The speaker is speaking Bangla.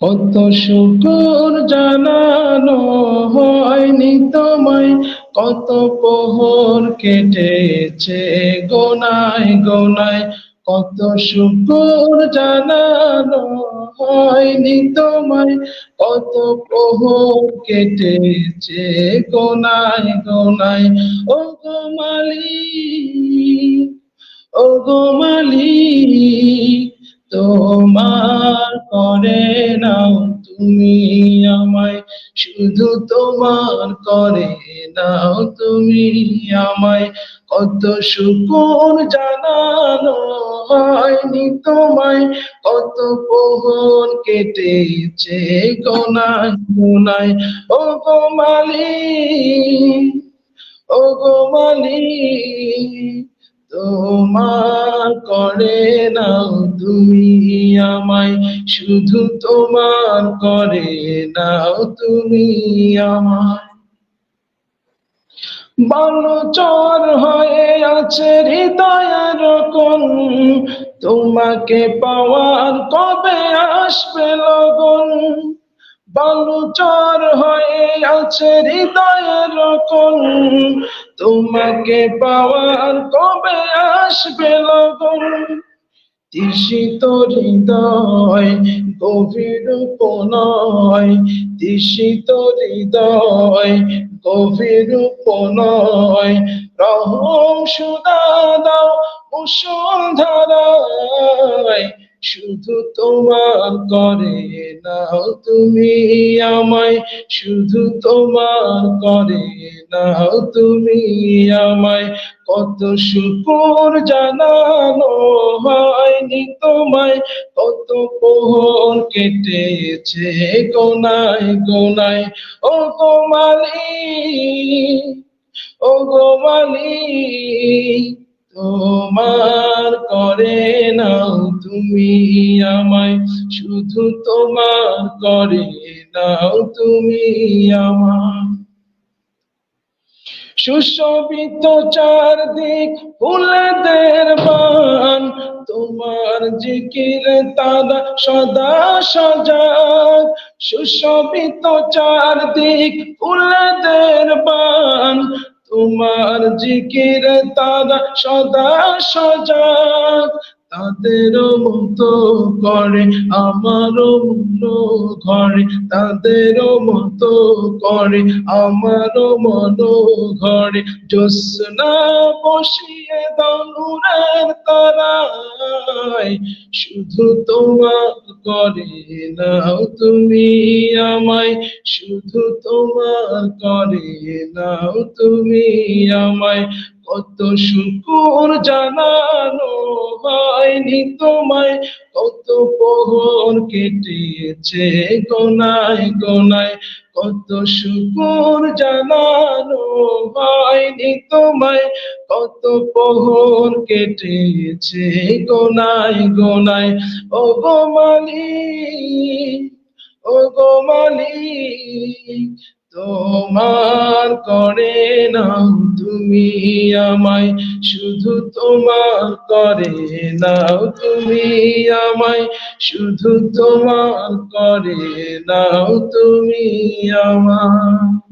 কত শুকুর জানানো হয়নি তোমায়, কত পোহর কেটেছে গোনায় গোনায়, কত শুকুর জানানো হয়নি তোমায়, কত প্রহর কেটেছে গোনায় গোনায়। ও গো মালিক ও গো মালিক, তোমার করে নাও। তুমি আমায় শুধু তোমার করে নাও। তুমি আমায় কত শুকুর জানানো হয়নি তোমায়। কত পোহর কেটেছে গোনায় গোনায়। ও গো মালিক ও গো মালিক। তোমার করে নাও তুমি আমায়, শুধু তোমার করে নাও তুমি আমায়। বালুচর হয়ে আছে হৃদয়ের কোন তোমাকে পাওয়ার কবে আসবে লগন? বালুচর হয়ে আছে হৃদয়ের কোন তোমাকে পাওয়ার কবে আসবে লগন? তিসিত হৃদয়, গভীর নয় তিসিত হৃদয়, গভীর নয় রহম সুদা দাও ধারায়। শুধু তোমার করে নাও, তুমি আমায় শুধু তোমার করে নাও, তুমি আমায় কত শুকুর জানানো হয়নি তোমায়, কত পোহর কেটেছে গোনায় গোনায়। ও গো মালিক, ও গো মালিক, তোমার করে নাও তুমি আমায়, শুধু তোমার করে নাও তুমি আমায়। সুশোভিত চারদিক ফুলেদের বান, তোমার জিকির তারা সদা সজাগ। সুশোভিত চারদিক ফুলেদের বান তোমার জিকির তারা সদা সজাগ তাদের মতো করে আমারও মন ঘরে। তাদের মতো করে আমারও মনো ঘরে। জোসনা দনুরের তারায় শুধু তোমার করে নাও তুমি আমায়, শুধু তোমার করে নাও তুমি আমায়। কত শুকুর জানানো হয়নি তোমায় কত পোহর কেটেছে গোনায় গোনায় কত শুকুর জানানো হয়নি তোমায় কত পোহর কেটেছে গোনায় গোনায় ও গো মালিক ও গো মালিক তোমার করে নাও তুমি আমায় শুধু তোমার করে নাও, তুমি আমায় শুধু তোমার করে নাও, তুমি আমায়।